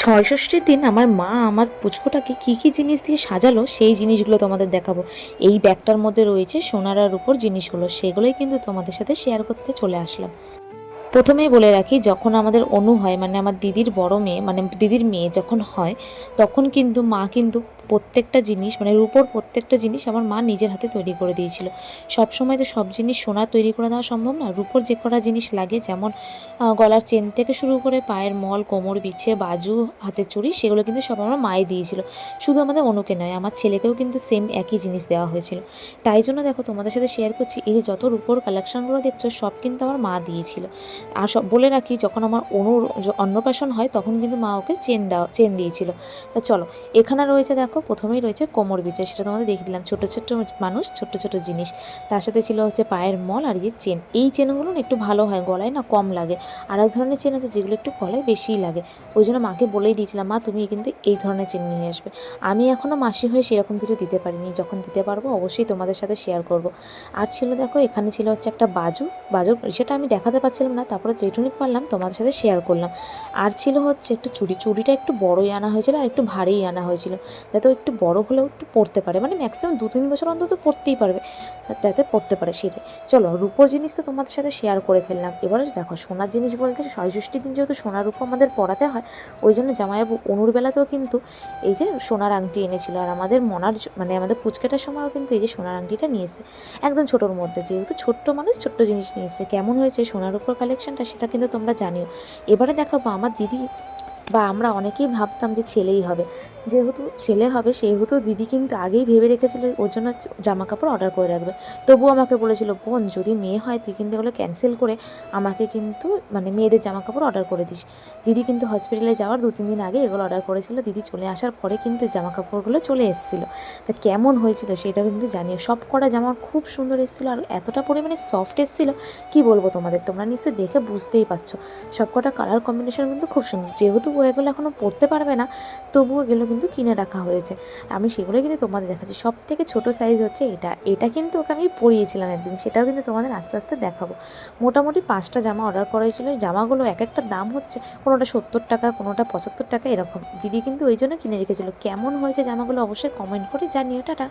ছয়ষষ্ঠীর দিন আমার মা আমার পুচকোটাকে কী কী জিনিস দিয়ে সাজালো, সেই জিনিসগুলো তোমাদের দেখাবো। এই ব্যাগটার মধ্যে রয়েছে সোনারার উপর জিনিসগুলো, সেগুলোই কিন্তু তোমাদের সাথে শেয়ার করতে চলে আসলাম। প্রথমেই বলে রাখি, যখন আমাদের অনু হয় মানে আমার দিদির বড় মেয়ে মানে দিদির মেয়ে যখন হয়, তখন কিন্তু মা কিন্তু প্রত্যেকটা জিনিস মানে রূপোর প্রত্যেকটা জিনিস আমার মা নিজের হাতে তৈরি করে দিয়েছিল। সব সময় তো সব জিনিস সোনা তৈরি করে দেওয়া সম্ভব না। রূপোর যে কটা জিনিস লাগে, যেমন গলার চেন থেকে শুরু করে পায়ের মল, কোমর বিছে বাজু, হাতের চুড়ি, সেগুলো কিন্তু সব আমার মায়ে দিয়েছিল। শুধু আমাদের অনুকে নয়, আমার ছেলেকেও কিন্তু সেম একই জিনিস দেওয়া হয়েছিল। তাই জন্য দেখো তোমাদের সাথে শেয়ার করছি, এই যে যত রূপোর কালেকশনগুলো দেখছ, সব কিন্তু আমার মা দিয়েছিল। আর সব বলে রাখি, যখন আমার অনুর অন্নপ্রাশন হয়, তখন কিন্তু মা ওকে চেন দেওয়া চেন দিয়েছিল। তা চলো, এখানে রয়েছে দেখো, প্রথমেই রয়েছে কোমর বিছে সেটা তোমাদের দেখে দিলাম। ছোটো ছোটো মানুষ, ছোট ছোট জিনিস। তার সাথে ছিল হচ্ছে পায়ের মল আর এই চেন। এই চেনগুলো না একটু ভালো হয়, গলায় না কম লাগে। আর এক ধরনের চেন আছে, যেগুলো একটু গলায় বেশিই লাগে। ওই জন্য মাকে বলেই দিয়েছিলাম, মা, তুমি কিন্তু এই ধরনের চেন নিয়ে আসবে। আমি এখনও মাসি হয়ে সেরকম কিছু দিতে পারিনি। যখন দিতে পারব, অবশ্যই তোমাদের সাথে শেয়ার করব। আর ছিল দেখো, এখানে ছিল হচ্ছে একটা বাজু বাজু সেটা আমি দেখাতে পারছিলাম না তারপরে যেটুকু পারলাম, তোমাদের সাথে শেয়ার করলাম। আর ছিল হচ্ছে একটু চুড়ি চুড়িটা একটু বড়ই আনা হয়েছিল আর একটু ভারীই আনা হয়েছিল। যাতে একটু বড় হলেও একটু পড়তে পারে। মানে ম্যাক্সিমাম দু তিন বছর অন্তত পড়তেই পারবে। যাতে পড়তে পারে সেটাই। চলো, রূপোর জিনিস তো তোমাদের সাথে শেয়ার করে ফেললাম। এবারে দেখো, সোনার জিনিস বলতে ছয়ষষ্ঠীর দিন যেহেতু সোনার রূপো আমাদের পড়াতে হয়, ওই জন্য জামাইবাবু অনুর বেলাতেও কিন্তু এই যে সোনার আংটি এনেছিল। আর আমাদের মনার মানে আমাদের পুচকাটার সময়ও কিন্তু এই যে সোনার আংটিটা নিয়েছে একদম ছোটোর মধ্যে, যেহেতু ছোট্ট মানুষ ছোট্ট জিনিস নিয়েছে কেমন হয়েছে সোনার উপর কালেকশনটা সেটা কিন্তু তোমরা জানিও। এবারে দেখাবো আমার দিদি বা আমরা অনেকেই ভাবতাম যে ছেলেই হবে। যেহেতু ছেলে হবে, সেহেতু দিদি কিন্তু আগেই ভেবে রেখেছিল ওর জন্য জামা কাপড় অর্ডার করে রাখবে। তবুও আমাকে বলেছিল, বোন, যদি মেয়ে হয়, তুই কিন্তু এগুলো ক্যান্সেল করে আমাকে কিন্তু মানে মেয়েদের জামা কাপড় অর্ডার করে দিস। দিদি কিন্তু হসপিটালে যাওয়ার দু তিন দিন আগে এগুলো অর্ডার করেছিল। দিদি চলে আসার পরে কিন্তু জামা কাপড়গুলো চলে এসেছিল। তা কেমন হয়েছিল সেটা কিন্তু জানিও। সব কটা জামা খুব সুন্দর এসেছিল আর এতটা পরিমাণে সফট এসেছিল, কি বলব তোমাদের? তোমরা নিশ্চয়ই দেখে বুঝতেই পারছ। সব কটা কালার কম্বিনেশন কিন্তু খুব সুন্দর। যেহেতু এগুলো এখনও পরতে পারবে না, তবুও এগুলো কিন্তু কিনে রাখা হয়েছে। আমি সেগুলোই কিন্তু তোমাদের দেখাচ্ছি। সব থেকে ছোটো সাইজ হচ্ছে এটা। এটা কিন্তু ওকে আমি পরিয়েছিলাম একদিন। সেটাও কিন্তু তোমাদের আস্তে আস্তে দেখাবো। মোটামুটি পাঁচটা জামা অর্ডার করা হয়েছিল। জামাগুলো এক একটা দাম হচ্ছে, কোনোটা সত্তর টাকা, কোনোটা পঁচাত্তর টাকা, এরকম। দিদি কিন্তু ওই জন্য কিনে রেখেছিল। কেমন হয়েছে জামাগুলো অবশ্যই কমেন্ট করে জানিও। টাটা।